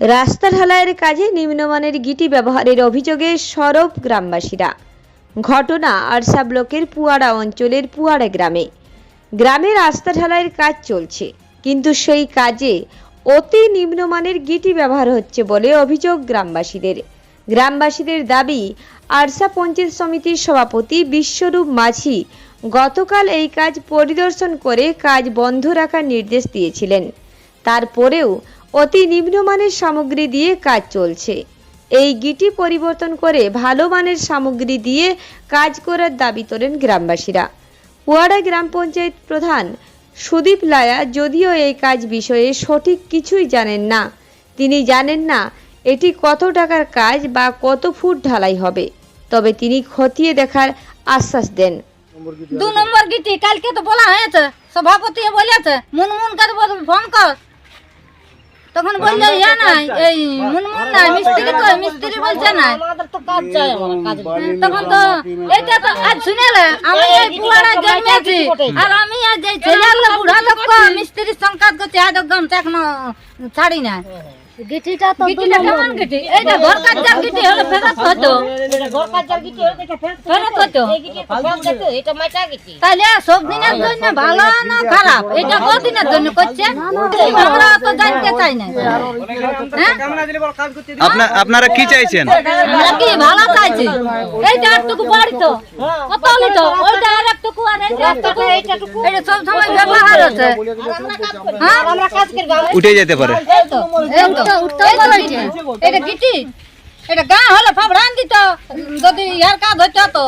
রাস্তা ঢালাইয়ের কাজে নিম্নমানের গিটি ব্যবহারের অভিযোগে সরব গ্রামবাসীরা। ঘটনা আরসা ব্লকের পুয়াড়া অঞ্চলের পুয়াড়া গ্রামে। গ্রামে রাস্তা ঢালাইয়ের কাজ চলছে, কিন্তু সেই কাজে অতি নিম্নমানের গিটি ব্যবহার হচ্ছে বলে অভিযোগ গ্রামবাসীদের। গ্রামবাসীদের দাবি, আরসা পঞ্চায়েত সমিতির সভাপতি বিশ্বরূপ মাঝি গতকাল এই কাজ পরিদর্শন করে কাজ বন্ধ রাখার নির্দেশ দিয়েছিলেন। তারপরেও অতি নিম্নমানের সামগ্রী দিয়ে কাজ চলছে। এই গিটি পরিবর্তন করে ভালো মানের সামগ্রী দিয়ে কাজ করার দাবি তোলেন গ্রামবাসীরা। ওয়াড়া গ্রাম পঞ্চায়েত প্রধান সুদীপ লায়া যদিও এই কাজ বিষয়ে সঠিক কিছুই জানেন না। তিনি জানেন না এটি কত টাকার কাজ বা কত ফুট ঢালাই হবে। তবে তিনি খতিয়ে দেখার আশ্বাস দেন। দু নম্বর গিটি, কালকে তো বলা হয়েছে, সভাপতি বলেছে, মুনমুন করে ফোন কর। তখন বলল, ইয়া নাই, এই মুনমুন নাই, মিস্ত্রি কই মিস্ত্রি বলছে না। তখন তো এটা তো আজ শুনেলে, আমি এই পুয়ারা জন্মেছি, আর আমি আজ এই ছেলে বুড়া লোক, মিস্ত্রির সংকাত করছে আজ গামছা এখনও ছাড়ি না গিটিটা তো গিটিটা কেমন গিটি? এইটা ঘর কাজার গিটি হলে ফেরত হতো। ফেরত হতো। তাহলে সব দিনের জন্য ভালো না খারাপ? এটা কদিনের জন্য করছে? আমরা তো জানতে চাই না। হ্যাঁ? আপনার আপনারা কি চাইছেন? আমরা কি ভালো চাইছি? এইটা একটুকু বাড়ি তো। কত লিটো ওইটা আর একটুকু আর এইটা একটুকু। এটা সব সময় ব্যবহার আছে। আমরা কাজ করব উঠে যেতে পারে। এই তো এই তো এই এটা গিটি এটা গা হলে ফাবড়ান দিত যদি ইয়ার কাজ হইতো তো।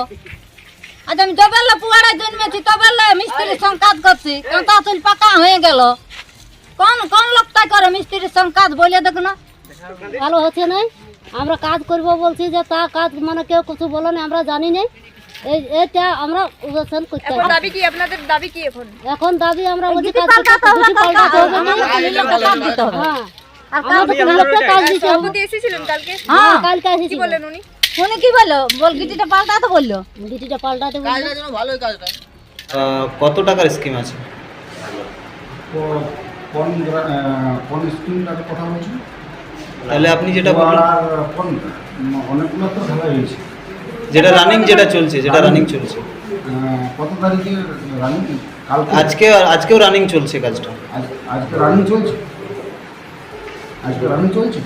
আজ আমি জবেলে পুয়ারা জন্মেছি তবেলে মিস্ত্রির সঙ্গে কাজ করছি। কাঁচা চুল পাকা হয়ে গেল। কোন কোন লোকটা করে মিস্ত্রির সঙ্গে কাজ বলে দেখ না। ভালো হচ্ছে নাই? আমরা কাজ করব বলছি যে তা কাজ মানে কেউ কিছু বলে না আমরা জানি নাই। এই এটা আমরা উদ্বোধন করতে হবে। দাবি কি? আপনাদের দাবি কি এখন? এখন দাবি আমরা বলছি কাজ করতে- হবে। হ্যাঁ। আর আমাদের তো লোককে কাজ দিতে হবে এসেছিলেন কালকে? হ্যাঁ কালকে এসেছি বললেন উনি? উনি কি বলল বল গিটিটা পাল্টাতে বলল। গিটিটা পাল্টাতে বলল। আহ, কত টাকার স্কিম আছে? কোন কোন স্কিমটার কথা বলছেন তাহলে আপনি যেটা বললেন কোন অনেকগুলো তো ঢালাই হয়েছে। যেটা রানিং যেটা চলছে যেটা রানিং চলছে। কত তারিখে রানিং আজকে আজকেও রানিং চলছে কাজটা। আজকে রানিং চলছে? আজকে রানিং চলছে?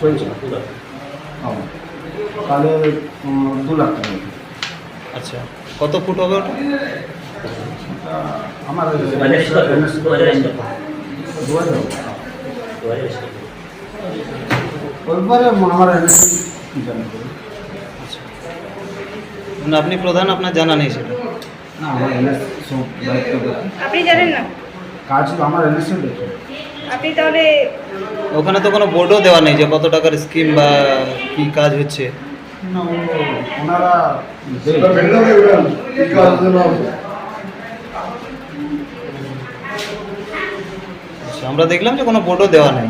চলছে ও, তাহলে দু লাখ টাকা। আচ্ছা কত ফুট হবে ওটা? তা আমার দু হাজার ওইবারে আমার এনএসসি জানা। মানে আপনি প্রধান আপনার জানা নেই সেটা? না আমার আপনি জানেন না? কাজ আমার এনএসসি দেখি। আপনি তাহলে ওখানে তো কোনো বোর্ডও দেওয়া নেই যে কত টাকার স্কিম বা কি কাজ হচ্ছে না ওনারা আচ্ছা, আমরা দেখলাম যে কোনো বোর্ডও দেওয়া নেই